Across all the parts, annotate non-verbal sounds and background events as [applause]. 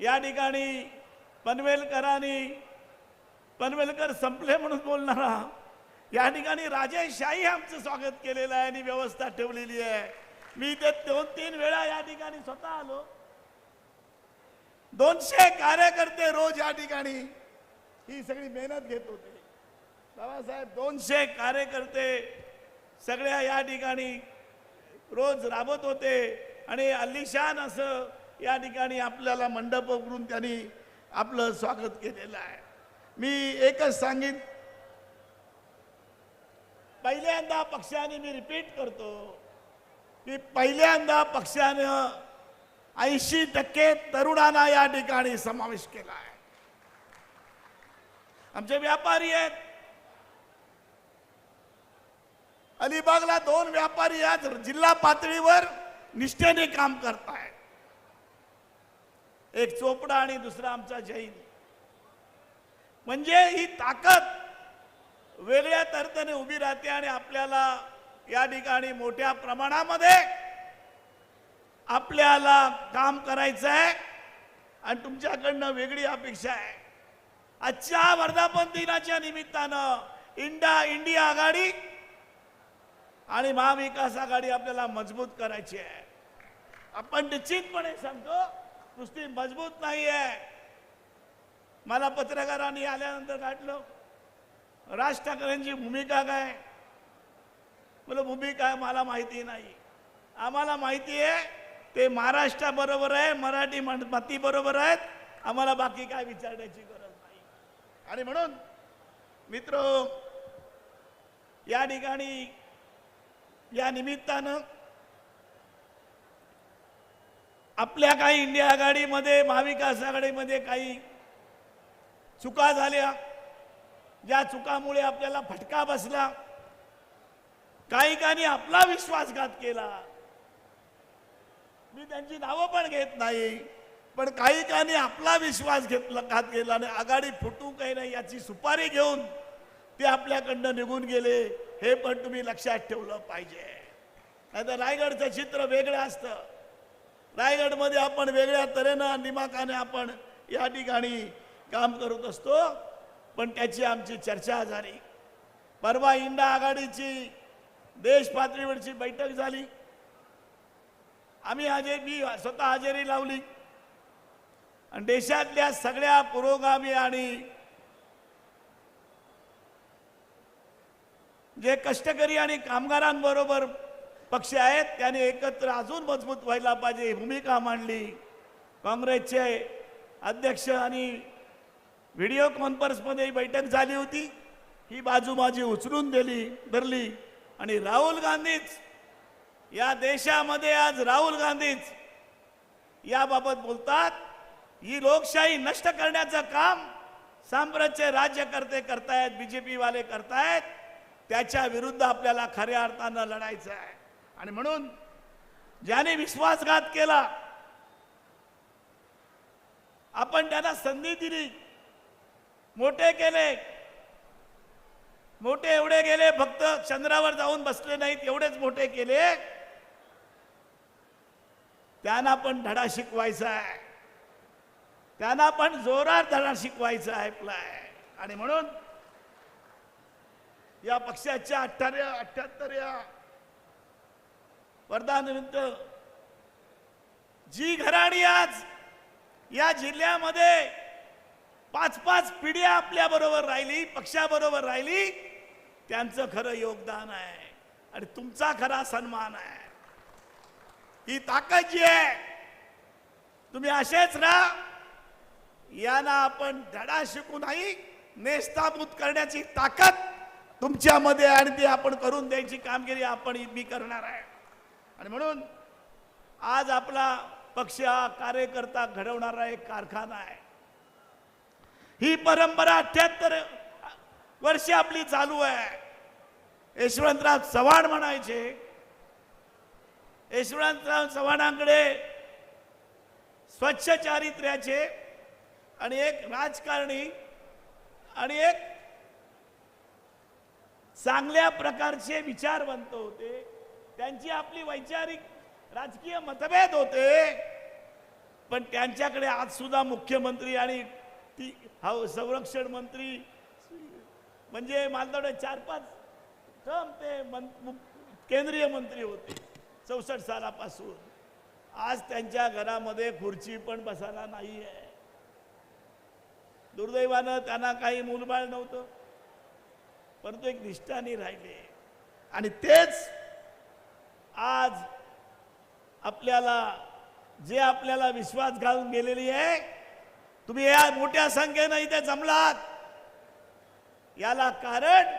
या ठिकाणी पनवेलकरांनी पनवेलकर संपले म्हणून बोलणारा या ठिकाणी राजेशाही आमचं स्वागत केलेलं आहे आणि व्यवस्था ठेवलेली आहे. मी ते दोन तीन वेळा या ठिकाणी स्वतः आलो. दोनशे कार्यकर्ते रोज या ठिकाणी ही सगळी मेहनत घेत होते. बाबासाहेब दोनशे कार्यकर्ते सगळ्या या ठिकाणी रोज राबत होते आणि अल्लिशान असं या ठिकाणी आपल्याला मंडप उघडून त्यांनी आपलं स्वागत केलेलं आहे. मी एकच सांगित पहिल्यांदा पक्षाने मी रिपीट करतो की पहिल्यांदा पक्षानं ऐंशी टक्के तरुणांना या ठिकाणी समावेश केला आहे. आमचे व्यापारी आहेत. अलिबागला दोन व्यापारी आज जिल्हा पातळीवर निष्ठेने काम करतायत. एक चोपडा आणि दुसरा आमचा जैन. म्हणजे ही ताकद वेगळ्या तऱ्हेने उभी राहते आणि आपल्याला या ठिकाणी मोठ्या प्रमाणामध्ये आपल्याला काम करायचं आहे आणि तुमच्याकडनं वेगळी अपेक्षा आहे. आजच्या वर्धापन दिनाच्या निमित्तानं इंडा इंडिया आघाडी आणि महाविकास आघाडी आपल्याला मजबूत करायची आहे. आपण निश्चितपणे सांगतो नुसती मजबूत नाही आहे मला पत्रकारांनी आल्यानंतर काढलं राज ठाकरेंची भूमिका काय? बोल भूमिका मला माहिती नाही. आम्हाला माहिती आहे ते महाराष्ट्राबरोबर आहे मराठी मती बरोबर आहेत. आम्हाला बाकी काय विचारण्याची गरज नाही. आणि म्हणून मित्र या ठिकाणी या निमित्तानं आपल्या काही इंडिया आघाडीमध्ये महाविकास आघाडीमध्ये काही चुका झाल्या ज्या चुकामुळे आपल्याला फटका बसला काही आपला विश्वासघात केला. मी त्यांची नावं पण घेत नाही पण काही आपला विश्वास घेतला घात केला आणि आघाडी फुटू काही नाही याची सुपारी घेऊन ते आपल्याकडनं निघून गेले. हे पण तुम्ही लक्षात ठेवलं पाहिजे. नाहीतर रायगडचं चित्र वेगळं असतं. रायगडमध्ये आपण वेगळ्या तऱ्हेनं निमाकाने आपण या ठिकाणी काम करत असतो पण त्याची आमची चर्चा झाली. परवा इंडा आघाडीची देश पातळीवरची बैठक झाली. आम्ही हजे मी स्वतः हजेरी लावली. आणि देशातल्या सगळ्या पुरोगामी आणि जे कष्टकरी आणि कामगारांबरोबर पक्ष आहेत त्याने एकत्र अजून मजबूत व्हायला पाहिजे भूमिका मांडली. काँग्रेसचे अध्यक्ष आणि व्हिडिओ कॉन्फरन्समध्ये बैठक झाली होती. ही बाजू माझी उचलून दिली धरली. आणि राहुल गांधीच या देशामध्ये आज राहुल गांधीच याबाबत बोलतात. ही लोकशाही नष्ट करण्याचं काम साम्राज्य राज्यकर्ते करतायत बीजेपीवाले करतायत. त्याच्या विरुद्ध आपल्याला खऱ्या अर्थानं लढायचं आहे. आणि म्हणून ज्याने विश्वासघात केला आपण त्यांना संधी दिली. मोठे केले. मोठे एवढे गेले फक्त चंद्रावर जाऊन बसले नाहीत एवढेच मोठे केले. त्यांना पण धडा शिकवायचा आहे. त्यांना पण जोरात धडा शिकवायचा आहे प्लाय आणि म्हणून या पक्षाच्या अठ्ठाऱ्या अठ्याहत्तऱ्या वर्धानिमित्त जी घराणी आज या जिल्ह्यामध्ये पाच पाच पिढ्या आपल्या बरोबर राहिली पक्षाबरोबर राहिली त्यांचं खरं योगदान आहे आणि तुमचा खरा सन्मान आहे. ही ताकद जी आहे तुम्ही असेच राहा. यांना आपण धडा शिकू नाही नेस्ताभूत करण्याची ताकद तुमच्यामध्ये आणि ती आपण करून द्यायची कामगिरी आपण मी करणार आहे. आणि म्हणून आज आपला पक्ष हा कार्यकर्ता घडवणारा एक कारखाना आहे. ही परंपरा अठ्याहत्तर वर्ष आपली चालू आहे. यशवंतराव चव्हाण म्हणायचे यशवंतराव चव्हाणांकडे स्वच्छ चारित्र्याचे आणि एक राजकारणी आणि एक चांगल्या प्रकारचे विचारवंत होते. त्यांची आपली वैचारिक राजकीय मतभेद होते. पण त्यांच्याकडे आज सुद्धा मुख्यमंत्री आणि ती हा संरक्षण मंत्री म्हणजे मला चार पाच टर्म ते मन केंद्रीय मंत्री होते चौसष्ट सालापासून. आज त्यांच्या घरामध्ये खुर्ची पण बसायला नाही आहे दुर्दैवानं त्यांना काही मूलबाळ नव्हतं. परंतु एक निष्ठाने राहिले. आणि तेच आज आपल्याला जे आपल्याला विश्वास घालून गेलेली आहे तुम्ही या मोठ्या संख्येनं इथे जमलात. याला कारण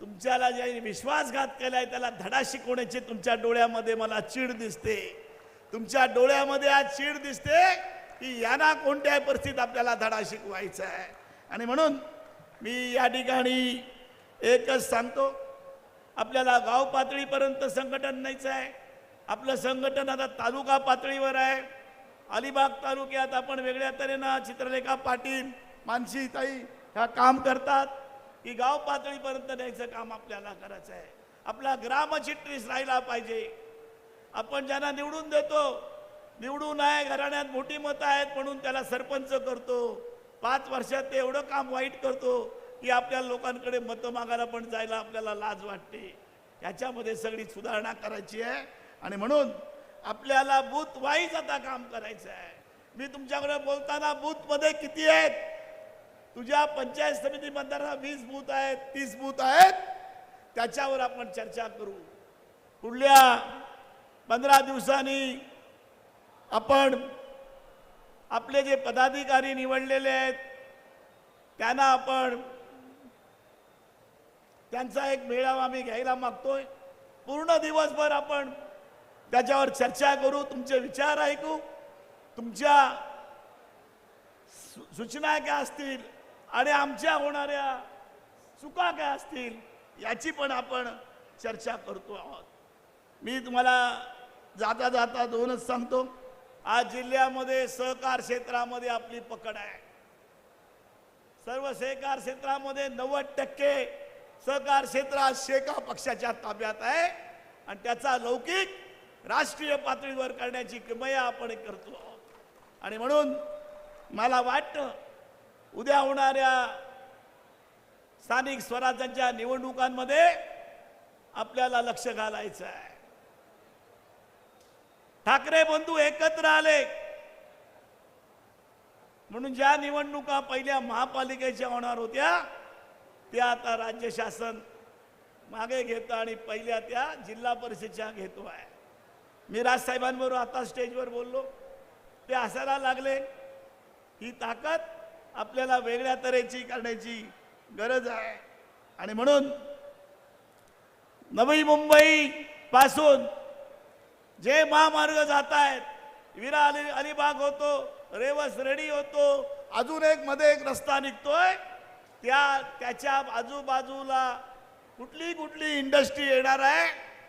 तुमच्याला ज्यांनी विश्वासघात केलाय त्याला धडा शिकवण्याची तुमच्या डोळ्यामध्ये मला चीड दिसते. तुमच्या डोळ्यामध्ये आज चीड दिसते की यांना कोणत्याही परिस्थितीत आपल्याला धडा शिकवायचा आहे. आणि म्हणून मी या ठिकाणी एकच सांगतो आपल्याला गाव पातळीपर्यंत संघटन न्यायचं आहे. आपलं संघटन आता तालुका पातळीवर आहे. अलिबाग तालुक्यात आपण वेगळ्या तऱ्हेनं चित्रलेखा पाटील मानसीताई ह्या काम करतात. की गाव पातळीपर्यंत न्यायचं काम आपल्याला करायचं आहे. आपला ग्रामचिट्टीस राहिला पाहिजे. आपण ज्यांना निवडून देतो निवडून आहे घराण्यात मोठी मतं आहेत म्हणून त्याला सरपंच करतो. पाच वर्षात ते एवढं काम वाईट करतो. की आपल्या लोकांकडे मतं मागायला पण जायला आपल्याला लाज वाटते. याच्यामध्ये सगळी सुधारणा करायची आहे. आणि म्हणून आपल्याला बूथ वाईज आता काम करायचं आहे. मी तुमच्याकडे बोलताना बूथमध्ये किती आहेत? तुझ्या पंचायत समिती मतदारांना वीस बूथ आहेत तीस बूथ आहेत. त्याच्यावर आपण चर्चा करू. पुढल्या पंधरा दिवसांनी आपण आपले जे पदाधिकारी निवडलेले आहेत त्यांना आपण त्यांचा एक मेळावा आम्ही घ्यायला मागतोय. पूर्ण दिवसभर आपण त्याच्यावर चर्चा करू तुमचे विचार ऐकू. तुमच्या सु- सूचना काय असतील आणि आमच्या होणाऱ्या चुका काय असतील याची पण आपण चर्चा करतो आहोत. मी तुम्हाला जाता जाता दोनच सांगतो. आज जिल्ह्यामध्ये सहकार क्षेत्रामध्ये आपली पकड आहे. सर्व सहकार क्षेत्रामध्ये नव्वद टक्के सहकार क्षेत्र आज शेका पक्षाच्या ताब्यात आहे. आणि त्याचा लौकिक राष्ट्रीय पातळीवर करण्याची किमया आपण करतो. आहोत. आणि म्हणून मला वाटतं उद्या होणाऱ्या स्थानिक स्वराज्यांच्या निवडणुकांमध्ये आपल्याला लक्ष घालायचं आहे. ठाकरे बंधू एकत्र आले. म्हणून ज्या निवडणुका पहिल्या महापालिकेच्या होणार होत्या त्या आता राज्य शासन मागे घेतं आणि पहिल्या त्या जिल्हा परिषदच्या घेतो आहे. मी राजसाहेबांबरोबर आता स्टेजवर बोललो. ते हसायला लागले. ही ताकद आपल्याला वेगळ्या तऱ्हेची करण्याची गरज आहे. आणि म्हणून नवी मुंबई पासून जे महामार्ग जात आहेत विरा अली अलिबाग होतो रेवस रेडी होतो अजून एक मध्ये एक रस्ता निघतोय. त्या त्याच्या आजूबाजूला कुठली कुठली इंडस्ट्री येणार आहे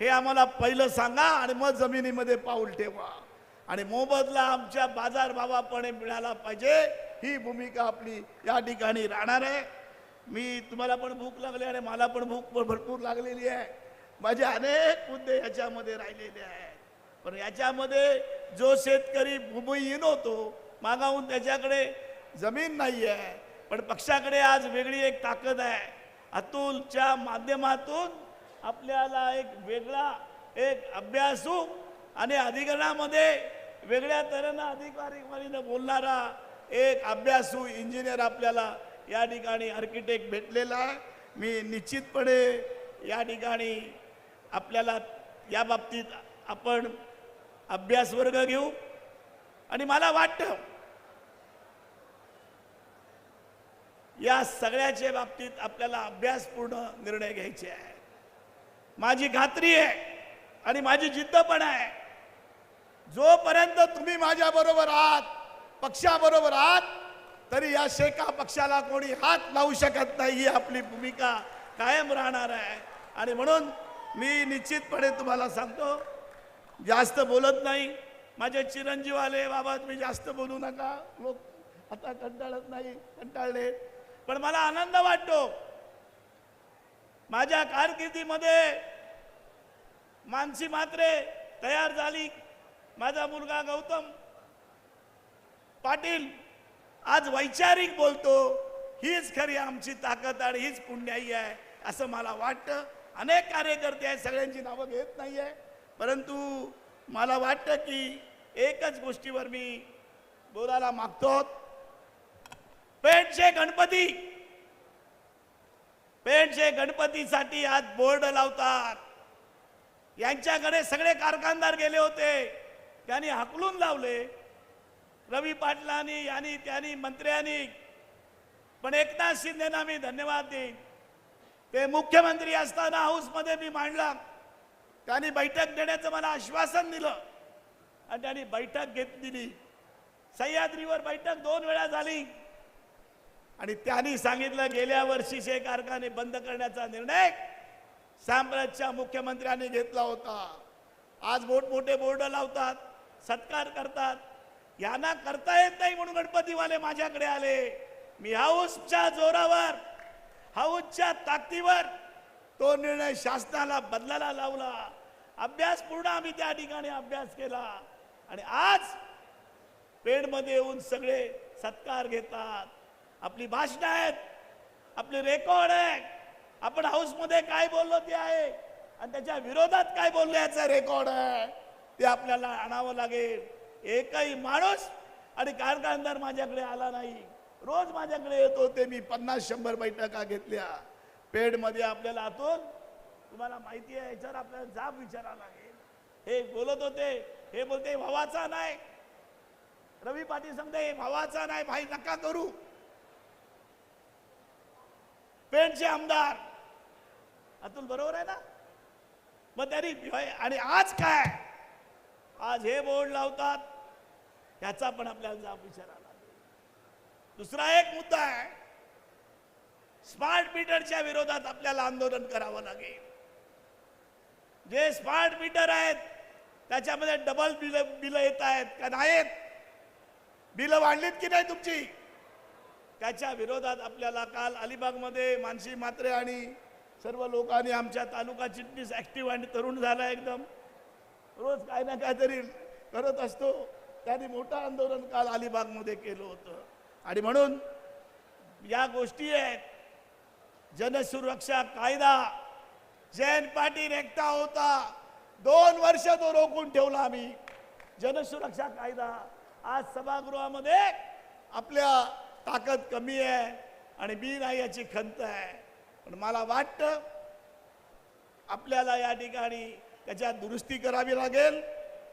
हे आम्हाला पहिलं सांगा आणि मग जमिनीमध्ये पाऊल ठेवा. आणि मोबदला आमच्या बाजारभावापणे मिळाला पाहिजे ही भूमिका आपली या ठिकाणी राहणार आहे. मी तुम्हाला पण भूक लागली आणि मला पण भूक भरपूर लागलेली आहे. माझे अनेक मुद्दे याच्यामध्ये राहिलेले आहेत. पण याच्यामध्ये जो शेतकरी भूमिहीन होतो मागाहून त्याच्याकडे जमीन नाही आहे पण पक्षाकडे आज वेगळी एक ताकद आहे. अतुलच्या माध्यमातून आपल्याला एक वेगळा एक अभ्यासू आणि अधिकरणामध्ये वेगळ्या तऱ्हेनं अधिकारीनं बोलणारा एक अभ्यासू इंजिनियर आपल्याला या ठिकाणी आर्किटेक्ट भेटलेला मी निश्चितपणे या ठिकाणी आपल्याला या बाबतीत आपण अभ्यास वर्ग घेऊ. आणि मला वाटतं या सगळ्याच्या बाबतीत आपल्याला अभ्यासपूर्ण निर्णय घ्यायचे आहे. माझी खात्री आहे आणि माझी जिद्द पण आहे. जोपर्यंत तुम्ही माझ्या बरोबर आहात पक्षाबरोबर आहात तरी या शेका पक्षाला कोणी हात लावू शकत नाही ही आपली भूमिका कायम राहणार आहे. आणि म्हणून मी निश्चितपणे तुम्हाला सांगतो जास्त बोलत नाही. माझे चिरंजीव आले बाबा तुम्ही जास्त बोलू नका. लोक आता कंटाळत नाही कंटाळले. पण मला आनंद वाटतो. माझ्या कारकिर्दीमध्ये मानसी मात्रे तयार झाली. माझा मुलगा गौतम पाटील आज वैचारिक बोलतो हीच खरी आमची ताकद आणि हीच पुण्याई आहे असं मला वाटतं. अनेक कार्यकर्ते आहेत सगळ्यांची नावं घेत नाही आहे परंतु मला वाटतं की एकच गोष्टीवर मी बोलायला मागतो पेठचे गणपती. पेठचे गणपतीसाठी आज बोर्ड लावतात. यांच्याकडे सगळे कारखानदार गेले होते. त्यांनी हकलून लावले. रवी पाटलांनी यांनी त्यांनी मंत्र्यांनी. पण एकनाथ शिंदेना मी धन्यवाद देईन. ते मुख्यमंत्री असताना हाऊसमध्ये मी मांडला. त्यांनी बैठक देण्याचं मला आश्वासन दिलं. आणि त्यांनी बैठक घेतलेली सह्याद्रीवर बैठक दोन वेळा झाली. आणि त्यांनी सांगितलं गेल्या वर्षीचे कारखाने बंद करण्याचा निर्णय साम्राज्यच्या मुख्यमंत्र्यांनी घेतला होता. आज मोठमोठे बोर्ड लावतात सत्कार करतात. यांना करता येत नाही म्हणून गणपतीवाले माझ्याकडे आले. मी हाऊसच्या जोरावर हाऊसच्या ताकदीवर तो निर्णय शासनाला बदलायला लावला. अभ्यास पूर्ण आम्ही त्या ठिकाणी अभ्यास केला. आणि आज पेडमध्ये येऊन सगळे सत्कार घेतात. आपली भाषणं आहेत आपले रेकॉर्ड आहे आपण हाऊसमध्ये काय बोललो ते आहे. आणि त्याच्या विरोधात काय बोललो याचा रेकॉर्ड आहे. ते आपल्याला आणावं लागेल. एकही माणूस आणि कारखानदार माझ्याकडे आला नाही. रोज माझ्याकडे येतो ते मी पन्नास शंभर बैठका घेतल्या. पेडमध्ये आपल्याला आतून तुम्हाला माहिती आहे याच्यावर आपल्याला जाब विचारावा लागेल. हे बोलत होते हे बोलते भावाचा नाही. रवी पाटील सांगते हे भावाचा नाही भाई नका करू. पेंटचे आमदार. अतुल बरोबर आहे ना? मग त्यांनी आणि आज काय? आज हे बोर्ड लावतात ह्याचा पण आपल्याला जाब विचार आला दुसरा एक मुद्दा आहे स्मार्ट मीटरच्या विरोधात आपल्याला आंदोलन करावं लागेल. जे स्मार्ट मीटर आहेत त्याच्यामध्ये डबल बिल बिल येत आहेत का नाहीत? बिलं वाढलीत की नाही तुमची? त्याच्या विरोधात आपल्याला काल अलिबागमध्ये मानसी मात्रे आणि सर्व लोकांनी आमच्या तालुका चिटणीस ॲक्टिव्ह आणि तरुण झाला एकदम. रोज काय ना काहीतरी करत असतो. त्यांनी मोठं आंदोलन काल अलिबागमध्ये केलं होतं. आणि म्हणून या गोष्टी आहेत. जनसुरक्षा कायदा जयंत पाटील एकटा होता. दोन वर्ष तो रोखून ठेवला आम्ही. जनसुरक्षा कायदा आज सभागृहामध्ये आपल्या ताकद कमी आहे आणि मी नाही याची खंत आहे. पण मला वाटतं आपल्याला या ठिकाणी त्याच्यात दुरुस्ती करावी लागेल.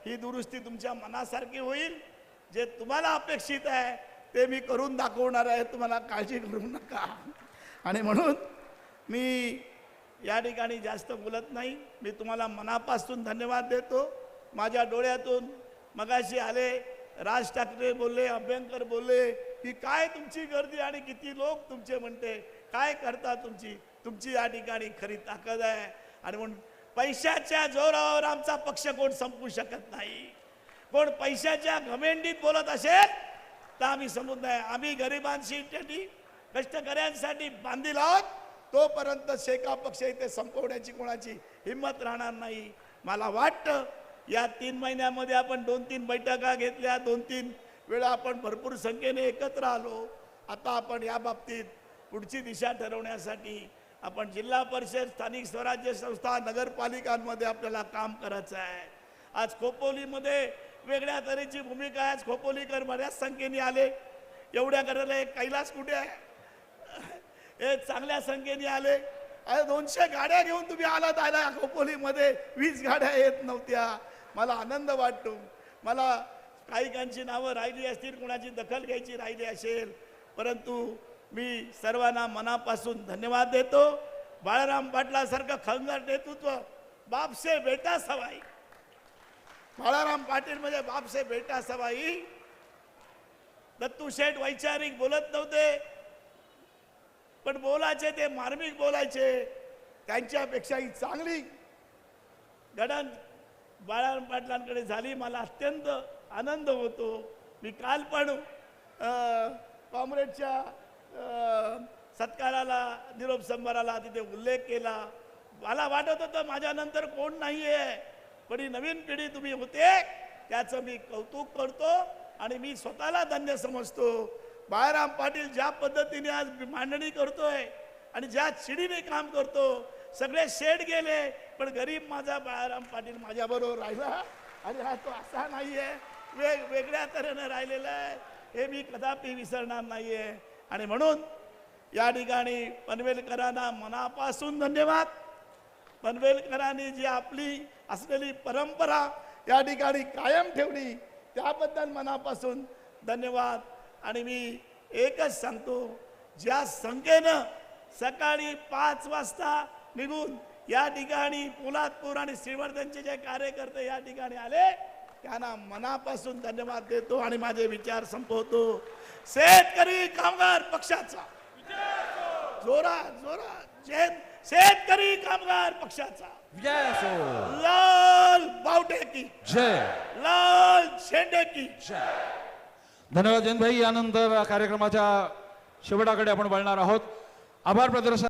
ही दुरुस्ती तुमच्या मनासारखी होईल. जे तुम्हाला अपेक्षित आहे ते मी करून दाखवणार आहे. तुम्हाला काळजी करू नका. आणि म्हणून मी या ठिकाणी जास्त बोलत नाही. मी तुम्हाला मनापासून धन्यवाद देतो. माझ्या डोळ्यातून मगाशी आले राज ठाकरे बोलले अभ्यंकर बोलले की काय तुमची गर्दी आणि किती लोक तुमचे म्हणते काय करता तुमची? तुमची या ठिकाणी खरी ताकद आहे. आणि म्हणून पैशाच्या जोरावर आमचा पक्ष कोण संपू शकत नाही. कोण पैशाच्या घमेंडीत बोलत असेल तर आम्ही समजत नाही. आम्ही गरिबांशी कष्टकऱ्यांसाठी बांधील आहोत. तोपर्यंत शेका पक्ष इथे संपवण्याची कोणाची हिंमत राहणार नाही. मला वाटतं या तीन महिन्यामध्ये आपण दोन तीन बैठका घेतल्या दोन तीन वेळा आपण भरपूर संख्येने एकत्र आलो. आता आपण या बाबतीत पुढची दिशा ठरवण्यासाठी आपण जिल्हा परिषद स्थानिक स्वराज्य संस्था नगरपालिकांमध्ये आपल्याला काम करायचं आहे. आज खोपोलीमध्ये वेगळ्या तऱ्हेची भूमिका आहे. आज खोपोलीकर बऱ्याच संख्येने आले. एवढ्या करायला एक कैलास कुठे आहे? [laughs] हे चांगल्या संख्येने आले. अरे दोनशे गाड्या घेऊन तुम्ही आलात आला खोपोलीमध्ये. वीस गाड्या येत नव्हत्या. मला आनंद वाटतो. मला काहीकांची नावं राहिली असतील कुणाची दखल घ्यायची राहिली असेल. परंतु मी सर्वांना मनापासून धन्यवाद देतो. बाळाराम पाटलासारखं खंगर नेतृत्व बापसे बेटा सवाई. बाळाराम पाटील म्हणजे बापसे बेटा सवाई. दत्तू शेठ वैचारिक बोलत नव्हते. पण बोलायचे ते मार्मिक बोलायचे. त्यांच्यापेक्षाही चांगली. घडण बाळाराम पाटलांकडे झाली. मला अत्यंत आनंद होतो. मी काल पण कॉम्रेडच्या सत्काराला निरोप संभाराला तिथे उल्लेख केला. मला वाटत होतं माझ्यानंतर कोण नाही आहे पण ही नवीन पिढी तुम्ही होते त्याचं मी कौतुक करतो आणि मी स्वतःला धन्य समजतो. बाळाराम पाटील ज्या पद्धतीने आज मांडणी करतोय आणि ज्या चिडीने काम करतो सगळे शेड गेले पण गरीब माझा बाळाराम पाटील माझ्याबरोबर राहिला आणि हा तो असा नाही आहे वेग वेगळ्या तऱ्हेनं राहिलेलं आहे. हे मी कदापि विसरणार नाहीये. आणि म्हणून या ठिकाणी पनवेलकरांना मनापासून धन्यवाद. पनवेलकरांनी जी आपली असलेली परंपरा या ठिकाणी कायम ठेवली त्याबद्दल मनापासून धन्यवाद. आणि मी एकच सांगतो ज्या संख्येनं सकाळी पाच वाजता निघून या ठिकाणी पोलादपूर आणि श्रीवर्धनचे जे कार्यकर्ते या ठिकाणी आले त्यांना मनापासून धन्यवाद देतो आणि माझे विचार संपवतो. शेतकरी कामगार पक्षाचा. जोरात जोरात शेत शेतकरी कामगार पक्षाचा. विजय असो. लाल बावटे की. जय. लाल शेंडे की. जय. धन्यवाद जयंत भाई. यानंतर कार्यक्रमाच्या शेवटाकडे आपण वळणार आहोत. आभार प्रदर्शन